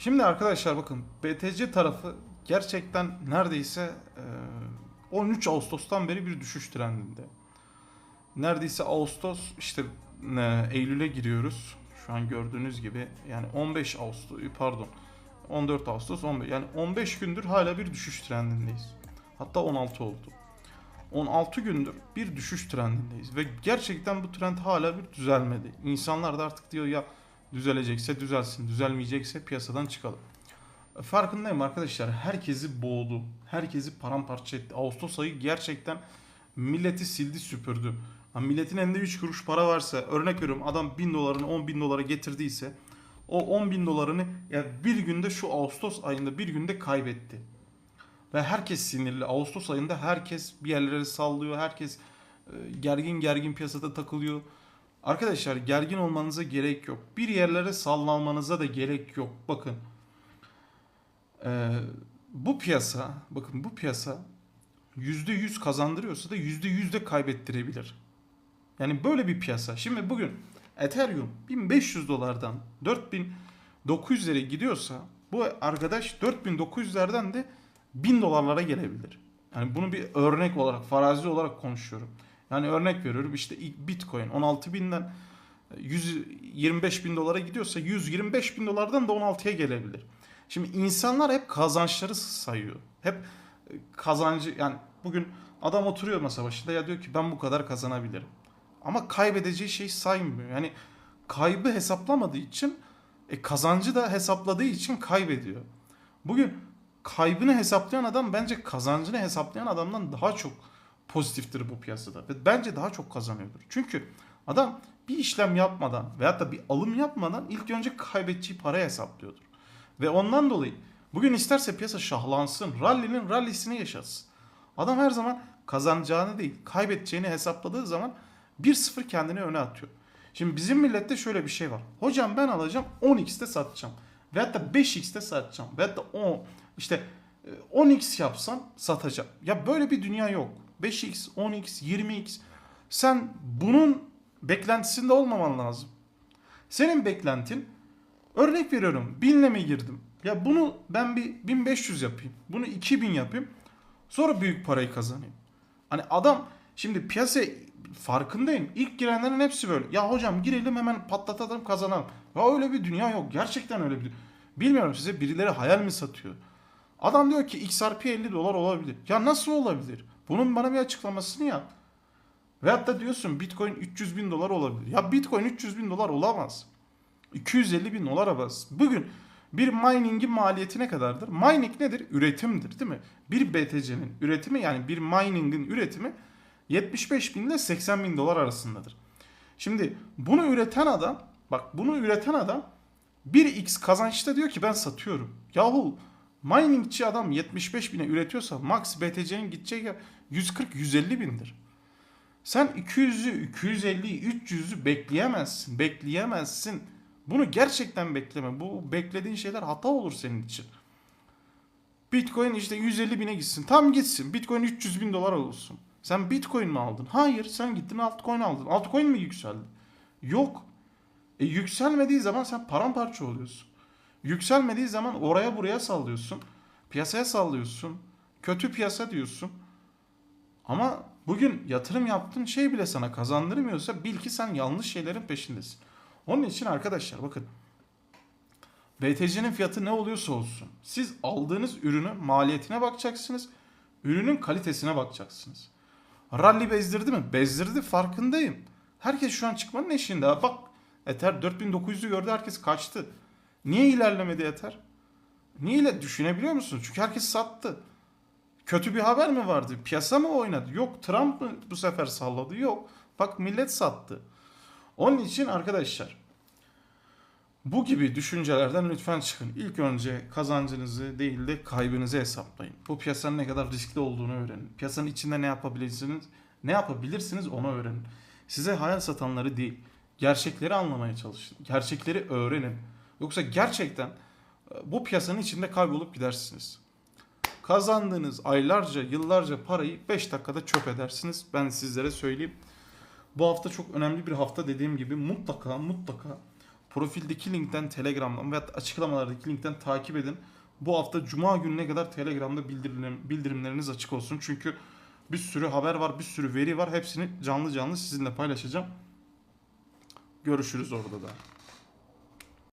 Şimdi arkadaşlar bakın BTC tarafı gerçekten neredeyse e, 13 Ağustos'tan beri bir düşüş trendinde. Neredeyse Ağustos işte e, Eylül'e giriyoruz. Şu an gördüğünüz gibi yani 15 Ağustos pardon 14 Ağustos 15 yani 15 gündür hala bir düşüş trendindeyiz. Hatta 16 oldu. 16 gündür bir düşüş trendindeyiz ve gerçekten bu trend hala bir düzelmedi. İnsanlar da artık diyor ya düzelecekse düzelsin, düzelmeyecekse piyasadan çıkalım. Farkındayım arkadaşlar. Herkesi boğdu. Herkesi paramparça etti. Ağustos ayı gerçekten milleti sildi süpürdü. Ha, milletin elinde 3 kuruş para varsa örnek veriyorum adam 1000 dolarını 10 bin dolara getirdiyse o 10 bin dolarını ya bir günde şu Ağustos ayında bir günde kaybetti. Ve herkes sinirli. Ağustos ayında herkes bir yerlere sallıyor. Herkes e, gergin gergin piyasada takılıyor. Arkadaşlar gergin olmanıza gerek yok. Bir yerlere sallanmanıza da gerek yok. Bakın. Ee, bu piyasa, bakın bu piyasa %100 kazandırıyorsa da %100 de kaybettirebilir. Yani böyle bir piyasa. Şimdi bugün Ethereum 1500 dolardan 4900'lere gidiyorsa bu arkadaş 4900'lerden de 1000 dolarlara gelebilir. Yani bunu bir örnek olarak, farazi olarak konuşuyorum. Yani örnek veriyorum işte Bitcoin 16 binden 125 bin dolara gidiyorsa 125 bin dolardan da 16'ya gelebilir. Şimdi insanlar hep kazançları sayıyor. Hep e, kazancı yani bugün adam oturuyor masa başında ya diyor ki ben bu kadar kazanabilirim. Ama kaybedeceği şeyi saymıyor. Yani kaybı hesaplamadığı için e, kazancı da hesapladığı için kaybediyor. Bugün kaybını hesaplayan adam bence kazancını hesaplayan adamdan daha çok pozitiftir bu piyasada. Ve bence daha çok kazanıyordur. Çünkü adam bir işlem yapmadan veyahut da bir alım yapmadan ilk önce kaybedeceği parayı hesaplıyordur. Ve ondan dolayı bugün isterse piyasa şahlansın, rallinin rallisini yaşasın. Adam her zaman kazanacağını değil, kaybedeceğini hesapladığı zaman 1-0 kendini öne atıyor. Şimdi bizim millette şöyle bir şey var. Hocam ben alacağım 10x'te satacağım. Veyahut da 5x'te satacağım. Veyahut da 10 işte e, 10x yapsam satacağım. Ya böyle bir dünya yok. 5x, 10x, 20x. Sen bunun beklentisinde olmaman lazım. Senin beklentin örnek veriyorum 1000'le mi girdim? Ya bunu ben bir 1500 yapayım. Bunu 2000 yapayım. Sonra büyük parayı kazanayım. Hani adam şimdi piyasa farkındayım. İlk girenlerin hepsi böyle. Ya hocam girelim hemen patlatalım kazanalım. Ya öyle bir dünya yok. Gerçekten öyle bir dünya. Bilmiyorum size birileri hayal mi satıyor? Adam diyor ki XRP 50 dolar olabilir. Ya nasıl olabilir? Bunun bana bir açıklamasını yap. Veyahut da diyorsun Bitcoin 300 bin dolar olabilir. Ya Bitcoin 300 bin dolar olamaz. 250 bin dolar bas. Bugün bir miningin maliyeti ne kadardır? Mining nedir? Üretimdir değil mi? Bir BTC'nin üretimi yani bir miningin üretimi 75 bin ile 80 bin dolar arasındadır. Şimdi bunu üreten adam bak bunu üreten adam 1x kazançta diyor ki ben satıyorum. Yahu miningçi adam 75 bine üretiyorsa max BTC'nin gideceği yer 140-150 bindir. Sen 200'ü, 250'yi, 300'ü bekleyemezsin. Bekleyemezsin. Bunu gerçekten bekleme. Bu beklediğin şeyler hata olur senin için. Bitcoin işte 150 bine gitsin. Tam gitsin. Bitcoin 300 bin dolar olsun. Sen Bitcoin mi aldın? Hayır. Sen gittin altcoin aldın. Altcoin mi yükseldi? Yok. E yükselmediği zaman sen paramparça oluyorsun. Yükselmediği zaman oraya buraya sallıyorsun. Piyasaya sallıyorsun. Kötü piyasa diyorsun. Ama bugün yatırım yaptığın şey bile sana kazandırmıyorsa bil ki sen yanlış şeylerin peşindesin. Onun için arkadaşlar bakın. BTC'nin fiyatı ne oluyorsa olsun. Siz aldığınız ürünün maliyetine bakacaksınız. Ürünün kalitesine bakacaksınız. Rally bezdirdi mi? Bezdirdi farkındayım. Herkes şu an çıkmanın eşiğinde. Bak Ether 4900'ü gördü herkes kaçtı. Niye ilerlemedi Ether? Niye ile düşünebiliyor musunuz? Çünkü herkes sattı. Kötü bir haber mi vardı? Piyasa mı oynadı? Yok Trump mı bu sefer salladı? Yok. Bak millet sattı. Onun için arkadaşlar bu gibi düşüncelerden lütfen çıkın. İlk önce kazancınızı değil de kaybınızı hesaplayın. Bu piyasanın ne kadar riskli olduğunu öğrenin. Piyasanın içinde ne yapabilirsiniz, ne yapabilirsiniz onu öğrenin. Size hayal satanları değil, gerçekleri anlamaya çalışın. Gerçekleri öğrenin. Yoksa gerçekten e, bu piyasanın içinde kaybolup gidersiniz. Kazandığınız aylarca, yıllarca parayı 5 dakikada çöp edersiniz. Ben sizlere söyleyeyim. Bu hafta çok önemli bir hafta dediğim gibi mutlaka mutlaka profildeki linkten Telegram'dan veya açıklamalardaki linkten takip edin. Bu hafta Cuma gününe kadar Telegram'da bildirim, bildirimleriniz açık olsun. Çünkü bir sürü haber var, bir sürü veri var. Hepsini canlı canlı sizinle paylaşacağım. Görüşürüz orada da.